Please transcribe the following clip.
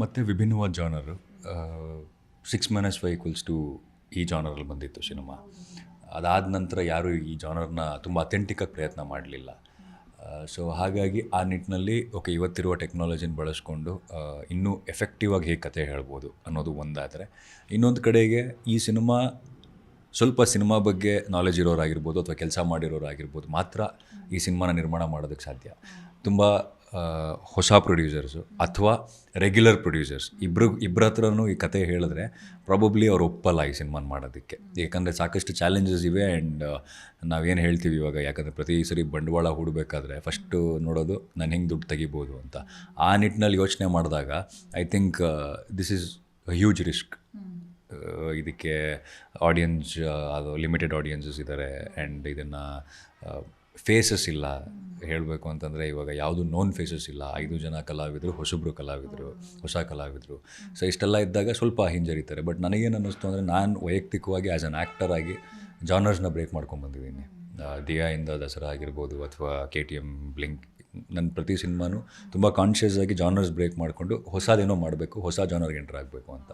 ಮತ್ತೆ ವಿಭಿನ್ನವಾದ genre six minus five equals to ಈ ಜಾನರಲ್ಲಿ ಬಂದಿತ್ತು ಸಿನಿಮಾ. ಅದಾದ ನಂತರ ಯಾರೂ ಈ ಜಾನರ್ನ ತುಂಬ ಅಥೆಂಟಿಕ್ಕಾಗಿ ಪ್ರಯತ್ನ ಮಾಡಲಿಲ್ಲ. ಸೊ ಹಾಗಾಗಿ ಆ ನಿಟ್ಟಿನಲ್ಲಿ ಓಕೆ ಇವತ್ತಿರುವ ಟೆಕ್ನಾಲಜಿನ ಬಳಸ್ಕೊಂಡು ಇನ್ನೂ ಎಫೆಕ್ಟಿವ್ ಆಗಿ ಹೇಗೆ ಕತೆ ಹೇಳ್ಬೋದು ಅನ್ನೋದು ಒಂದಾದರೆ. ಇನ್ನೊಂದು ಕಡೆಗೆ ಈ ಸಿನಿಮಾ ಸ್ವಲ್ಪ ಸಿನಿಮಾ ಬಗ್ಗೆ ನಾಲೆಜ್ ಇರೋರಾಗಿರ್ಬೋದು ಅಥವಾ ಕೆಲಸ ಮಾಡಿರೋರಾಗಿರ್ಬೋದು ಮಾತ್ರ ಈ ಸಿನಿಮಾನ ನಿರ್ಮಾಣ ಮಾಡೋದಕ್ಕೆ ಸಾಧ್ಯ. ತುಂಬ ಹೊಸ ಪ್ರೊಡ್ಯೂಸರ್ಸು ಅಥವಾ ರೆಗ್ಯುಲರ್ ಪ್ರೊಡ್ಯೂಸರ್ಸ್ ಇಬ್ಬರು ಇಬ್ಬರ ಹತ್ರನೂ ಈ ಕತೆ ಹೇಳಿದ್ರೆ ಪ್ರಾಬಬ್ಲಿ ಅವ್ರು ಒಪ್ಪಲ್ಲ ಈ ಸಿನಿಮಾನ ಮಾಡೋದಕ್ಕೆ. ಏಕೆಂದರೆ ಸಾಕಷ್ಟು ಚಾಲೆಂಜಸ್ ಇವೆ ಆ್ಯಂಡ್ ನಾವೇನು ಹೇಳ್ತೀವಿ ಇವಾಗ ಯಾಕಂದರೆ ಪ್ರತಿ ಸರಿ ಬಂಡವಾಳ ಹೂಡಬೇಕಾದ್ರೆ ಫಸ್ಟು ನೋಡೋದು ನಾನು ಹೆಂಗೆ ದುಡ್ಡು ತೆಗಿಬೋದು ಅಂತ. ಆ ನಿಟ್ಟಿನಲ್ಲಿ ಯೋಚನೆ ಮಾಡಿದಾಗ I think this is huge risk ಇದಕ್ಕೆ ಆಡಿಯನ್ಸ್ ಅದು ಲಿಮಿಟೆಡ್ ಆಡಿಯನ್ಸಸ್ ಇದ್ದಾರೆ ಆ್ಯಂಡ್ ಇದನ್ನು ಫೇಸಸ್ ಇಲ್ಲ ಹೇಳಬೇಕು ಅಂತಂದರೆ ಇವಾಗ ಯಾವುದು ನೋನ್ ಫೇಸಸ್ ಇಲ್ಲ. ಐದು ಜನ ಕಲಾವಿದರು, ಹೊಸಬ್ರು ಕಲಾವಿದರು, ಹೊಸ ಕಲಾವಿದರು. ಸೊ ಇಷ್ಟೆಲ್ಲ ಇದ್ದಾಗ ಸ್ವಲ್ಪ ಹಿಂಜರಿತಾರೆ. ಬಟ್ ನನಗೇನು ಅನ್ನಿಸ್ತು ಅಂದರೆ ನಾನು ವೈಯಕ್ತಿಕವಾಗಿ ಆ್ಯಸ್ ಅನ್ ಆ್ಯಕ್ಟರ್ ಆಗಿ ಜಾನರ್ಸ್ನ ಬ್ರೇಕ್ ಮಾಡ್ಕೊಂಡ್ಬಂದಿದ್ದೀನಿ ದಿಯಾಯಿಂದ ದಸರಾ ಆಗಿರ್ಬೋದು ಅಥವಾ ಕೆ ಟಿ ಎಂ ಬ್ಲಿಂಕ್ ನನ್ನ ಪ್ರತಿ ಸಿನಿಮಾನು ತುಂಬ ಕಾನ್ಷಿಯಸ್ ಆಗಿ ಜಾನರ್ಸ್ ಬ್ರೇಕ್ ಮಾಡಿಕೊಂಡು ಹೊಸದೇನೋ ಮಾಡಬೇಕು, ಹೊಸ ಜಾನರ್ಗೆ ಎಂಟರ್ ಆಗಬೇಕು ಅಂತ.